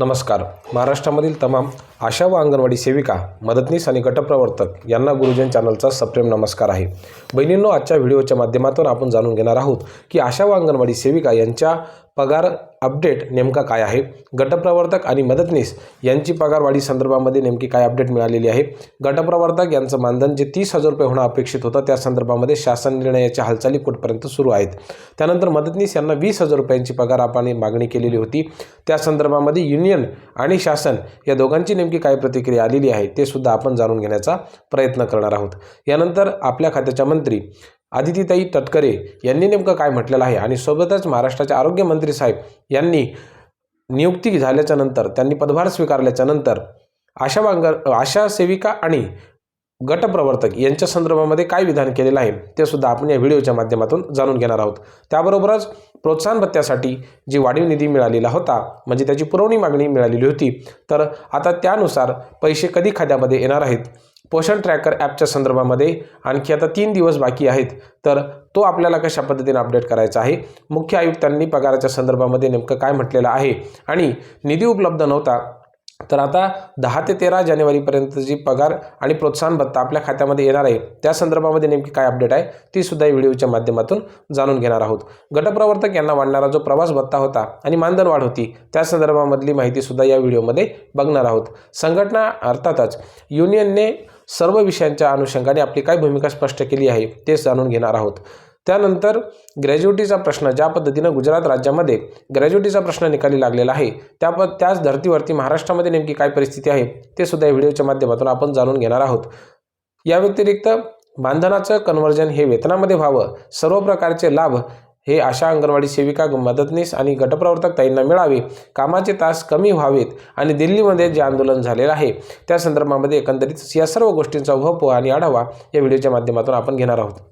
नमस्कार. महाराष्ट्रामधील तमाम आशा व अंगणवाडी सेविका मदतनीस आणि गटप्रवर्तक यांना गुरुजन चॅनलचा सप्रेम नमस्कार आहे. बहिणींनो आजच्या व्हिडिओच्या माध्यमातून आपण जाणून घेणार आहोत की आशा व अंगणवाडी सेविका यांच्या पगार अपडेट नेमका काय आहे? गटप्रवर्तक आणि मदतनीस यांची पगारवाढी संदर्भामध्ये नेमकी काय अपडेट मिळालेली आहे? गटप्रवर्तक यांचं मानधन जे तीस हजार रुपये होणं अपेक्षित होतं त्या संदर्भामध्ये शासन निर्णयाच्या हालचाली कुठपर्यंत सुरू आहेत? त्यानंतर मदतनीस यांना वीस हजार रुपयांची पगार आपण मागणी केलेली होती. त्या संदर्भामध्ये युनियन आणि शासन या दोघांची नेमकी काय प्रतिक्रिया आलेली आहे ते सुद्धा आपण जाणून घेण्याचा प्रयत्न करणार आहोत. यानंतर आपल्या खात्याच्या मंत्री आदितीताई तटकरे यांनी नेमकं काय म्हटलेलं आहे? आणि सोबतच महाराष्ट्राचे आरोग्यमंत्री साहेब यांनी नियुक्ती झाल्याच्यानंतर त्यांनी पदभार स्वीकारल्याच्या नंतर आशा वांगर आशा सेविका आणि गटप्रवर्तक यांच्या संदर्भामध्ये काय विधान केलेलं आहे ते सुद्धा आपण या व्हिडिओच्या माध्यमातून जाणून घेणार आहोत. त्याबरोबरच प्रोत्साहन भत्त्यासाठी जी वाढीव निधी मिळालेला होता म्हणजे त्याची पुरवणी मागणी मिळालेली होती तर आता त्यानुसार पैसे कधी खात्यामध्ये येणार आहेत? पोषण ट्रॅकर ॲपच्या संदर्भामध्ये आणखी आता तीन दिवस बाकी आहेत तर तो आपल्याला कशा पद्धतीने अपडेट करायचा आहे? मुख्य आयुक्तांनी पगाराच्या संदर्भामध्ये नेमकं काय म्हटलेलं आहे? आणि निधी उपलब्ध नव्हता तर आता दहा ते तेरा जानेवारीपर्यंतची पगार आणि प्रोत्साहन भत्ता आपल्या खात्यामध्ये येणार आहे. त्या संदर्भामध्ये नेमकी काय अपडेट आहे ती सुद्धा या व्हिडिओच्या माध्यमातून जाणून घेणार आहोत. गटप्रवर्तक यांना वाढणारा जो प्रवास भत्ता होता आणि मानधन वाढ होती त्या संदर्भामधली माहिती सुद्धा या व्हिडिओमध्ये बघणार आहोत. संघटना अर्थातच युनियनने सर्व विषयांच्या अनुषंगाने आपली काय भूमिका स्पष्ट केली आहे तेच जाणून घेणार आहोत. त्यानंतर ग्रॅज्युटीचा प्रश्न ज्या पद्धतीनं गुजरात राज्यामध्ये ग्रॅज्युटीचा प्रश्न निकाली लागलेला आहे त्या प त्याच धर्तीवरती महाराष्ट्रामध्ये नेमकी काय परिस्थिती आहे ते सुद्धा या व्हिडिओच्या माध्यमातून आपण जाणून घेणार आहोत. या व्यतिरिक्त मानधनाचं कन्व्हर्जन हे वेतनामध्ये व्हावं सर्व प्रकारचे लाभ हे आशा अंगणवाडी सेविका मदतनीस आणि गटप्रवर्तक ताईंना मिळावे कामाचे तास कमी व्हावेत आणि दिल्लीमध्ये जे आंदोलन झालेलं आहे त्या संदर्भामध्ये एकंदरीत या सर्व गोष्टींचा उहप आणि आढावा या व्हिडिओच्या माध्यमातून आपण घेणार आहोत.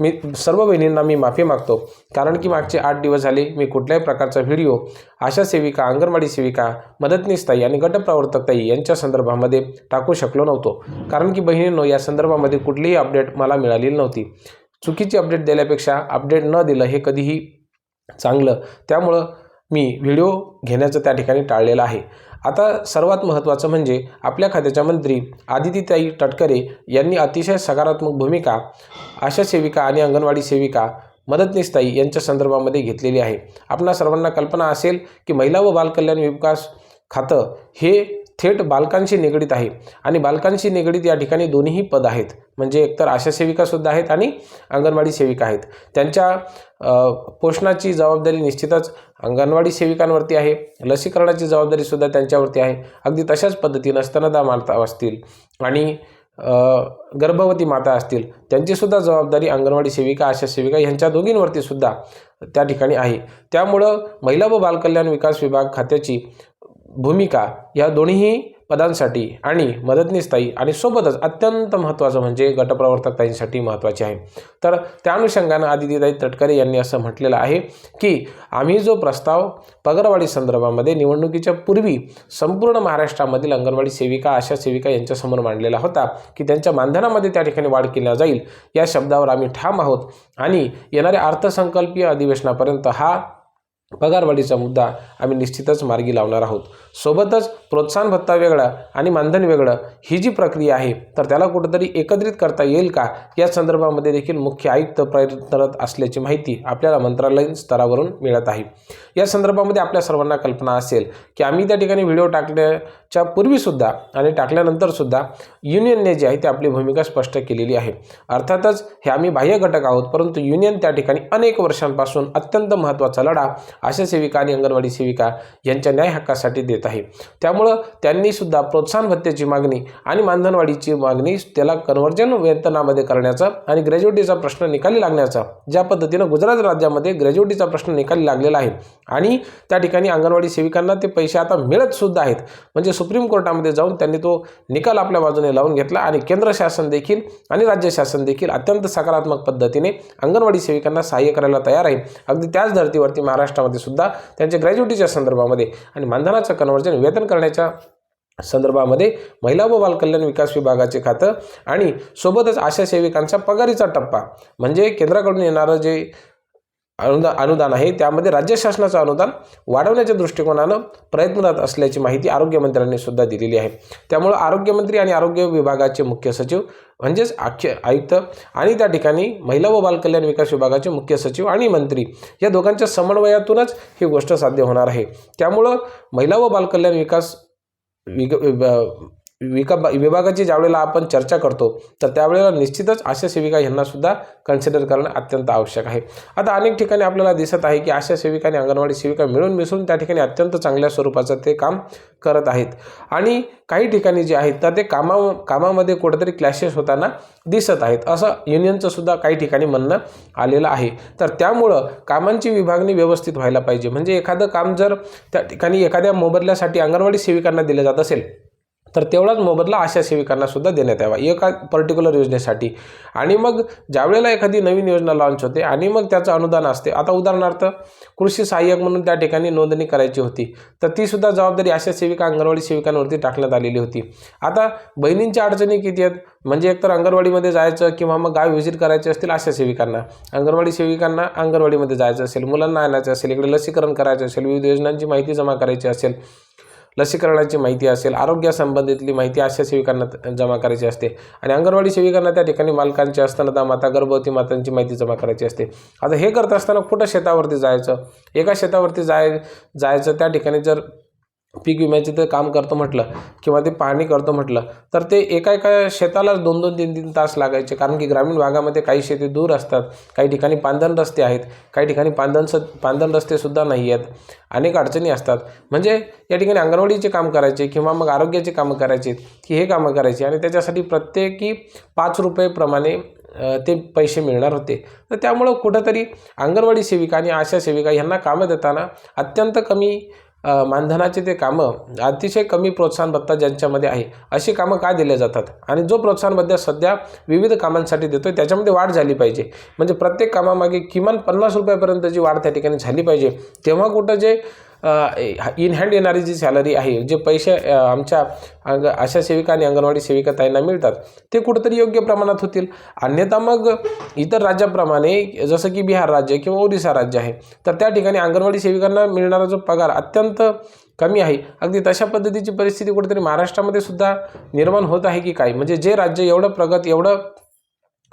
मी सर्व बहिणींना मी माफी मागतो. कारण की मागचे आठ दिवस झाले मी कुठल्याही प्रकारचा व्हिडिओ आशा सेविका अंगणवाडी सेविका मदतनीसताई आणि गटप्रवर्तकताई यांच्या संदर्भामध्ये टाकू शकलो नव्हतो. कारण की बहिणींनो या संदर्भामध्ये कुठलीही अपडेट मला मिळालेली नव्हती. चुकीची अपडेट दिल्यापेक्षा अपडेट न दिलं हे कधीही चांगलं. त्यामुळं मी व्हिडिओ घेण्याचं त्या ठिकाणी टाळलेलं आहे. आता सर्वात महत्त्वाचं म्हणजे आपल्या खात्याच्या मंत्री आदितीताई तटकरे यांनी अतिशय सकारात्मक भूमिका आशा सेविका आणि अंगणवाडी सेविका मदतनीसताई यांच्या संदर्भामध्ये घेतलेली आहे. आपणा सर्वांना कल्पना असेल की महिला व बालकल्याण विकास खातं हे थेट बालकांशी निगडीत आहे आणि बालकांशी निगडीत या ठिकाणी दोन्हीही पद आहेत. म्हणजे एकतर आशा सेविकासुद्धा आहेत आणि अंगणवाडी सेविका आहेत. त्यांच्या पोषणाची जबाबदारी निश्चितच अंगणवाडी सेविकांवरती आहे. लसीकरणाची जबाबदारीसुद्धा त्यांच्यावरती आहे. अगदी तशाच पद्धतीनं स्तनदा माता असतील आणि गर्भवती माता असतील त्यांचीसुद्धा जबाबदारी अंगणवाडी सेविका आशा सेविका ह्यांच्या दोघींवरती सुद्धा त्या ठिकाणी आहे. त्यामुळं महिला व बालकल्याण विकास विभाग खात्याची भूमिका या दोन्हीही पदांसाठी आणि मदतनीसताई आणि सोबतच अत्यंत महत्त्वाचं म्हणजे गटप्रवर्तकताईंसाठी महत्त्वाचे आहे. तर त्या अनुषंगानं आदितीताई तटकरे यांनी असं म्हटलेलं आहे की आम्ही जो प्रस्ताव पगारवाढी संदर्भामध्ये निवडणुकीच्या पूर्वी संपूर्ण महाराष्ट्रामधील अंगणवाडी सेविका आशा सेविका यांच्यासमोर मांडलेला होता की त्यांच्या मानधनामध्ये त्या ठिकाणी वाढ केल्या जाईल. या शब्दावर आम्ही ठाम आहोत आणि येणाऱ्या अर्थसंकल्पीय अधिवेशनापर्यंत हा पगारवाढीचा मुद्दा आम्ही निश्चितच मार्गी लावणार आहोत. सोबतच प्रोत्साहन भत्ता वेगळा आणि मानधन वेगळं ही जी प्रक्रिया आहे तर त्याला कुठंतरी एकत्रित करता येईल का? या संदर्भामध्ये देखील मुख्य आयुक्त प्रयत्नरत असल्याची माहिती आपल्याला मंत्रालयीन स्तरावरून मिळत आहे. या संदर्भामध्ये आपल्या सर्वांना कल्पना असेल की आम्ही त्या ठिकाणी व्हिडिओ टाकण्याच्या पूर्वीसुद्धा आणि टाकल्यानंतरसुद्धा युनियनने जी आहे ती आपली भूमिका स्पष्ट केलेली आहे. अर्थातच हे आम्ही बाह्य घटक आहोत परंतु युनियन त्या ठिकाणी अनेक वर्षांपासून अत्यंत महत्त्वाचा लढा आशा सेविका आणि अंगणवाडी सेविका यांच्या न्याय हक्कासाठी देत आहे. त्यामुळं त्यांनीसुद्धा प्रोत्साहन भत्त्याची मागणी आणि मानधनवाढीची मागणी त्याला कन्व्हर्जन वेतनामध्ये करण्याचा आणि ग्रॅज्युएटीचा प्रश्न निकाली लागण्याचा ज्या पद्धतीनं गुजरात राज्यामध्ये ग्रॅज्युएटीचा प्रश्न निकाली लागलेला आहे. आणि त्या ठिकाणी अंगणवाडी सेविकांना ते पैसे आता मिळतसुद्धा आहेत. म्हणजे सुप्रीम कोर्टामध्ये जाऊन त्यांनी तो निकाल आपल्या बाजूने लावून घेतला आणि केंद्र शासन देखील आणि राज्य शासन देखील अत्यंत सकारात्मक पद्धतीने अंगणवाडी सेविकांना सहाय्य करायला तयार आहे. अगदी त्याच धर्तीवरती महाराष्ट्रामध्ये सुद्धा त्यांच्या ग्रॅज्युएटीच्या संदर्भामध्ये आणि मानधनाचं कन्वर्जन वेतन करण्याच्या संदर्भामध्ये महिला व बालकल्याण विकास विभागाचे खातं आणि सोबतच आशा सेविकांचा पगारीचा टप्पा. म्हणजे केंद्राकडून येणारं जे अनुदा अनुदान आहे. त्यामध्ये राज्य शासनाचं अनुदान वाढवण्याच्या दृष्टिकोनानं प्रयत्नरत असल्याची माहिती आरोग्यमंत्र्यांनी सुद्धा दिलेली आहे. त्यामुळं आरोग्यमंत्री आणि आरोग्य विभागाचे मुख्य सचिव म्हणजेच आख्य आयुक्त आणि त्या ठिकाणी महिला व बालकल्याण विकास विभागाचे मुख्य सचिव आणि मंत्री या दोघांच्या समन्वयातूनच ही गोष्ट साध्य होणार आहे. त्यामुळं महिला व बालकल्याण विकास विग विका विभागाची ज्यावेळेला आपण चर्चा करतो तर त्यावेळेला निश्चितच आशा सेविका यांनासुद्धा कन्सिडर करणं अत्यंत आवश्यक आहे. आता अनेक ठिकाणी आपल्याला दिसत आहे की आशा सेविका आणि अंगणवाडी सेविका मिळून मिसळून त्या ठिकाणी अत्यंत चांगल्या स्वरूपाचं ते काम करत आहेत. आणि काही ठिकाणी जे आहेत तर ते कामा कामामध्ये कुठेतरी क्लॅशेस होताना दिसत आहेत. असं युनियनचं सुद्धा काही ठिकाणी म्हणणं आलेलं आहे. तर त्यामुळं कामांची विभागणी व्यवस्थित व्हायला पाहिजे. म्हणजे एखादं काम जर त्या ठिकाणी एखाद्या मोबदल्यासाठी अंगणवाडी सेविकांना दिलं जात असेल तर तेवढाच मोबदला आशा सेविकांना सुद्धा देण्यात यावा. एका पर्टिक्युलर योजनेसाठी. आणि मग ज्यावेळेला एखादी नवीन योजना लॉन्च होते आणि मग त्याचं अनुदान असते. आता उदाहरणार्थ कृषी सहाय्यक म्हणून त्या ठिकाणी नोंदणी करायची होती. तर ती सुद्धा जबाबदारी आशा सेविका अंगणवाडी सेविकांवरती टाकण्यात आलेली होती. आता बहिणींच्या अडचणी किती आहेत? म्हणजे एकतर अंगणवाडीमध्ये जायचं किंवा मग गाव व्हिजिट करायचे असतील आशा सेविकांना. अंगणवाडी सेविकांना अंगणवाडीमध्ये जायचं असेल. मुलांना आणायचं असेल. इकडे लसीकरण करायचं असेल. विविध योजनांची माहिती जमा करायची असेल. लसीकरणाची माहिती असेल आरोग्यासंबंधितली माहिती आशा सेविकांना जमा करायची असते. आणि अंगणवाडी सेविकांना त्या ठिकाणी मालकांची असताना माता गर्भवती मातांची माहिती जमा करायची असते. आता हे करत असताना कुठं शेतावरती जायचं? एका शेतावरती जाय जायचं त्या ठिकाणी जर पीक विम्याचे ते काम करतो म्हटलं किंवा ते पाहणी करतो म्हटलं तर ते एका एका शेतालाच दोन दोन तीन तीन तास लागायचे. कारण की ग्रामीण भागामध्ये काही शेती दूर असतात काही ठिकाणी पांदन रस्ते आहेत काही ठिकाणी पांदन स पांदन रस्तेसुद्धा नाही आहेत. अनेक अडचणी असतात. म्हणजे या ठिकाणी अंगणवाडीचे काम करायचे किंवा मग आरोग्याचे कामं करायचे की हे कामं करायचे आणि त्याच्यासाठी प्रत्येकी पाच रुपयेप्रमाणे ते पैसे मिळणार होते. तर त्यामुळं कुठंतरी अंगणवाडी सेविका आणि आशा सेविका यांना कामं देताना अत्यंत कमी मानधनाचे ते कामं अतिशय कमी प्रोत्साहन भत्ता ज्यांच्यामध्ये आहे अशी कामं का दिल्या जातात? आणि जो प्रोत्साहन भत्ता सध्या विविध कामांसाठी देतो आहे त्याच्यामध्ये वाढ झाली पाहिजे. म्हणजे प्रत्येक कामामागे किमान पन्नास रुपयापर्यंतची वाढ त्या ठिकाणी झाली पाहिजे. तेव्हा कुठं जे इन हँड येणारी जी सॅलरी आहे जे पैसे आमच्या अंग आशा सेविका आणि अंगणवाडी सेविका ताईंना मिळतात ते कुठंतरी योग्य प्रमाणात होतील. अन्यथा मग इतर राज्याप्रमाणे जसं की बिहार राज्य किंवा ओरिसा राज्य आहे तर त्या ठिकाणी अंगणवाडी सेविकांना मिळणारा जो पगार अत्यंत कमी आहे. अगदी तशा पद्धतीची परिस्थिती कुठेतरी महाराष्ट्रामध्ये सुद्धा निर्माण होत आहे की काय? म्हणजे जे राज्य एवढं प्रगत एवढं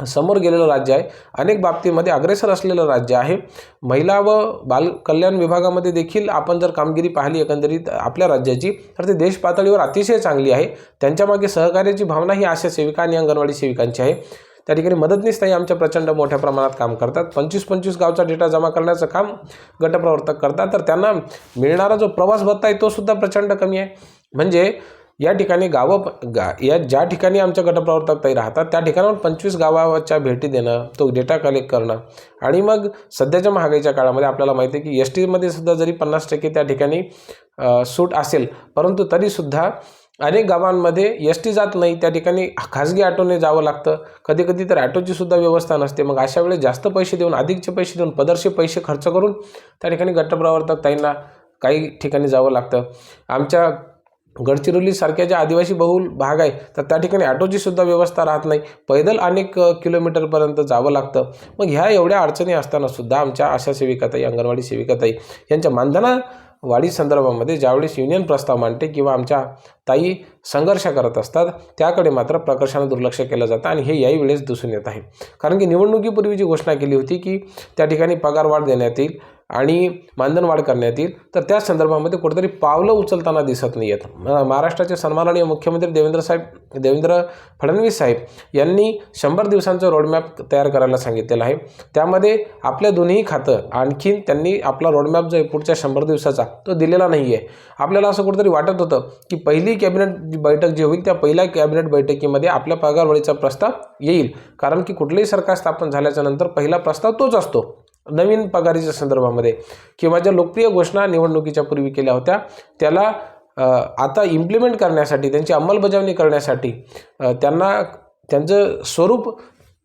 समोर गेलेलं राज्य आहे. अनेक बाबतीमध्ये अग्रेसर असलेलं राज्य आहे. महिला व बाल कल्याण विभागामध्ये देखील आपण जर कामगिरी पाहिली एकंदरीत आपल्या राज्याची तर ती देश पातळीवर अतिशय चांगली आहे. त्यांच्यामागे सहकार्याची भावना ही आशा सेविका आणि अंगणवाडी सेविकांची आहे. त्या ठिकाणी मदतनीसताही आमच्या प्रचंड मोठ्या प्रमाणात काम करतात. पंचवीस पंचवीस गावचा डेटा जमा करण्याचं काम गटप्रवर्तक करतात. तर त्यांना मिळणारा जो प्रवास भत्ता आहे तो सुद्धा प्रचंड कमी आहे. म्हणजे या ठिकाणी गावं प- गा या ज्या ठिकाणी आमच्या गटप्रवर्तक ताई राहतात त्या ठिकाणावर पंचवीस गावाच्या भेटी देणं तो डेटा कलेक्ट करणं. आणि मग सध्याच्या महागाईच्या काळामध्ये आपल्याला माहिती आहे की एस टीमध्ये सुद्धा जरी पन्नास टक्के त्या ठिकाणी सूट असेल परंतु तरीसुद्धा अनेक गावांमध्ये एस टी जात नाही त्या ठिकाणी खाजगी ऑटोने जावं लागतं. कधी कधी तर ॲटोचीसुद्धा व्यवस्था नसते. मग अशा वेळेस जास्त पैसे देऊन अधिकचे पैसे देऊन पदरचे पैसे खर्च करून त्या ठिकाणी गटप्रवर्तक ताईंना काही ठिकाणी जावं लागतं. आमच्या गडचिरोलीसारख्या ज्या आदिवासी बहुल भाग आहे तर त्या ठिकाणी ऑटोची सुद्धा व्यवस्था राहत नाही. पैदल अनेक किलोमीटरपर्यंत जावं लागतं. मग ह्या एवढ्या अडचणी असताना सुद्धा आमच्या आशा सेविकाताई अंगणवाडी सेविकाताई यांच्या मानधना वाढी संदर्भामध्ये ज्यावेळेस युनियन प्रस्ताव मांडते किंवा आमच्या ताई संघर्ष करत असतात त्याकडे मात्र प्रकर्षानं दुर्लक्ष केलं जातं आणि हे याही वेळेस दिसून येत आहे. कारण की निवडणुकीपूर्वी जी घोषणा केली होती की त्या ठिकाणी पगारवाढ देण्यात येईल आणि मानधन वाढ करण्यात येईल. तर त्या संदर्भामध्ये कुठेतरी पावलं उचलताना दिसत नाही आहेत म- महाराष्ट्राचे सन्माननीय मुख्यमंत्री देवेंद्र साहेब देवेंद्र फडणवीस साहेब यांनी शंभर दिवसांचं रोडमॅप तयार करायला सांगितलेलं आहे. त्यामध्ये आपल्या दोन्ही खातं आणखीन त्यांनी आपला रोडमॅप जो आहे पुढच्या शंभर दिवसाचा तो दिलेला नाही आहे आपल्याला असं कुठेतरी वाटत होतं की पहिली कॅबिनेट बैठक जी होईल त्या पहिल्या कॅबिनेट बैठकीमध्ये आपल्या पगारवाढीचा प्रस्ताव येईल. कारण की कुठलंही सरकार स्थापन झाल्याच्यानंतर पहिला प्रस्ताव तोच असतो. नवीन पगारीच्या संदर्भामध्ये किंवा ज्या लोकप्रिय घोषणा निवडणुकीच्या पूर्वी केल्या होत्या त्याला आता इम्प्लिमेंट करण्यासाठी त्यांची अंमलबजावणी करण्यासाठी त्यांना त्यांचं स्वरूप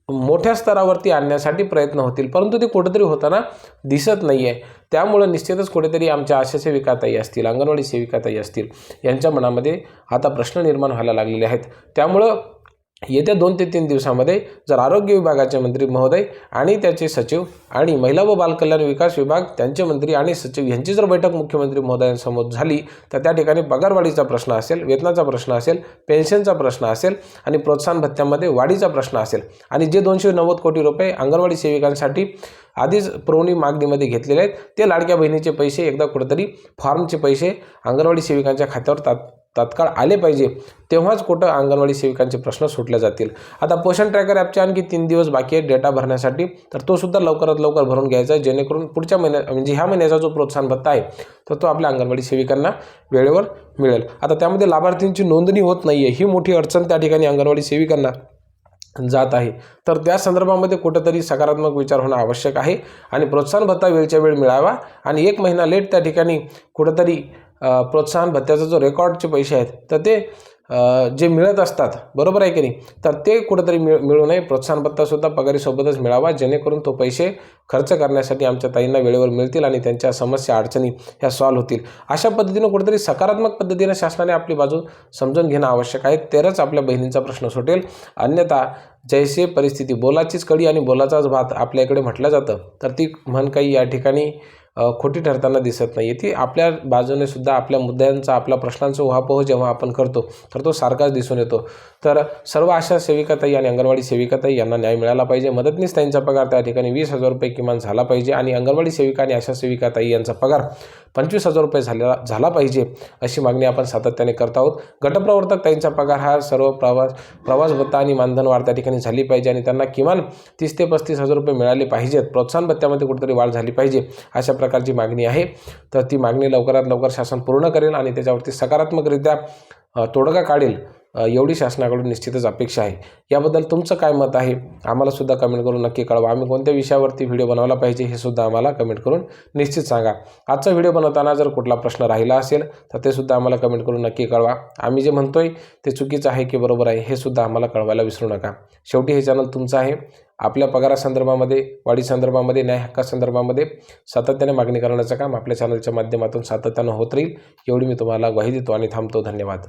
मोठ्या स्तरावरती आणण्यासाठी प्रयत्न होतील. परंतु ते कुठेतरी होताना दिसत नाही आहे त्यामुळं निश्चितच कुठेतरी आमच्या आशा सेविकाताई असतील अंगणवाडी सेविकाताई असतील यांच्या मनामध्ये आता प्रश्न निर्माण व्हायला लागलेले आहेत. त्यामुळं येत्या दोन ते तीन दिवसामध्ये जर आरोग्य विभागाचे मंत्री महोदय आणि त्याचे सचिव आणि महिला व बालकल्याण विकास विभाग त्यांचे मंत्री आणि सचिव यांची जर बैठक मुख्यमंत्री महोदयांसमोर झाली तर त्या ठिकाणी पगारवाढीचा प्रश्न असेल वेतनाचा प्रश्न असेल पेन्शनचा प्रश्न असेल आणि प्रोत्साहन भत्त्यामध्ये वाढीचा प्रश्न असेल. आणि जे दोनशे नव्वद कोटी रुपये अंगणवाडी सेविकांसाठी आधीच पुरवणी मागणीमध्ये घेतलेले आहेत ते लाडक्या बहिणीचे पैसे एकदा कुठेतरी फॉर्मचे पैसे अंगणवाडी सेविकांच्या खात्यावर तात तात्काळ आले पाहिजे तेव्हाच कुठं अंगणवाडी सेविकांचे प्रश्न सुटले जातील. आता पोषण ट्रॅकर ॲपचे आणखी तीन दिवस बाकी आहे डेटा भरण्यासाठी तर तो सुद्धा लवकरात लवकर भरून घ्यायचा आहे जेणेकरून पुढच्या महिन्या म्हणजे ह्या महिन्याचा जो प्रोत्साहन भत्ता आहे तर तो आपल्या अंगणवाडी सेविकांना वेळेवर मिळेल. आता त्यामध्ये लाभार्थींची नोंदणी होत नाही आहे ही मोठी अडचण त्या ठिकाणी अंगणवाडी सेविकांना जात आहे. तर त्या संदर्भामध्ये कुठंतरी सकारात्मक विचार होणं आवश्यक आहे आणि प्रोत्साहन भत्ता वेळच्या वेळ मिळावा आणि एक महिना लेट त्या ठिकाणी कुठंतरी प्रोत्साहन भत्त्याचा जो रेकॉर्डचे पैसे आहेत तर ते जे मिळत असतात बरोबर आहे की नाही? तर ते कुठंतरी मिळ मिळू नये. प्रोत्साहन भत्तासुद्धा पगारीसोबतच मिळावा जेणेकरून तो पैसे खर्च करण्यासाठी आमच्या ताईंना वेळेवर मिळतील आणि त्यांच्या समस्या अडचणी ह्या सॉल्व्ह होतील. अशा पद्धतीनं कुठेतरी सकारात्मक पद्धतीनं शासनाने आपली बाजू समजून घेणं आवश्यक आहे. तरच आपल्या बहिणींचा प्रश्न सुटेल. अन्यथा जैसे परिस्थिती बोलाचीच कडी आणि बोलाचाच भात आपल्या इकडे म्हटलं जातं. तर ती म्हण काही या ठिकाणी खोटी ठरताना दिसत नाही ती आपल्या बाजूने सुद्धा आपल्या मुद्द्यांचा आपल्या प्रश्नांचा उहापोह जेव्हा आपण करतो तर तो सारखाच दिसून येतो. तर सर्व आशा सेविकाताई आणि अंगणवाडी सेविकाताई यांना न्याय मिळाला पाहिजे. मदतनीस त्यांचा पगार त्या ठिकाणी वीस हजार रुपये किमान झाला पाहिजे आणि अंगणवाडी सेविका आणि आशा सेविकाताई यांचा पगार पंचवीस हजार रुपये झालेला झाला पाहिजे अशी मागणी आपण सातत्याने करत आहोत. गटप्रवर्तक त्यांचा पगार हा सर्व प्रवास प्रवास भत्ता आणि मानधन वाढ त्या ठिकाणी झाली पाहिजे आणि त्यांना किमान तीस ते पस्तीस हजार रुपये मिळाले पाहिजेत. प्रोत्साहन भत्त्यामध्ये कुठेतरी वाढ झाली पाहिजे अशा प्रकारची मागणी आहे. तर ती मागणी लवकरात लवकर शासन पूर्ण करेल आणि त्याच्यावरती सकारात्मकरित्या तोडगा काढेल. एवढी शासनाकडून निश्चितच अपेक्षा आहे. याबद्दल तुमचं काय मत आहे? आम्हाला सुद्धा कमेंट करून नक्की कळवा. आम्ही कोणत्या विषयावरती व्हिडिओ बनवला पाहिजे हे सुद्धा आम्हाला कमेंट करून निश्चित सांगा. आजचा व्हिडिओ बनवताना जर कुठला प्रश्न राहिला असेल तर ते सुद्धा आम्हाला कमेंट करून नक्की कळवा. आम्ही जे म्हणतोय ते चुकीचं आहे की बरोबर आहे हे सुद्धा आम्हाला कळवायला विसरू नका. शेवटी हे चॅनल तुमचं आहे. आपल्या पगारासंदर्भामध्ये वाढीसंदर्भामध्ये न्याय हक्कासंदर्भामध्ये सातत्याने मागणी करण्याचं काम आपल्या चॅनलच्या माध्यमातून सातत्यानं होत राहील. एवढी मी तुम्हाला ग्वाही देतो आणि थांबतो. धन्यवाद.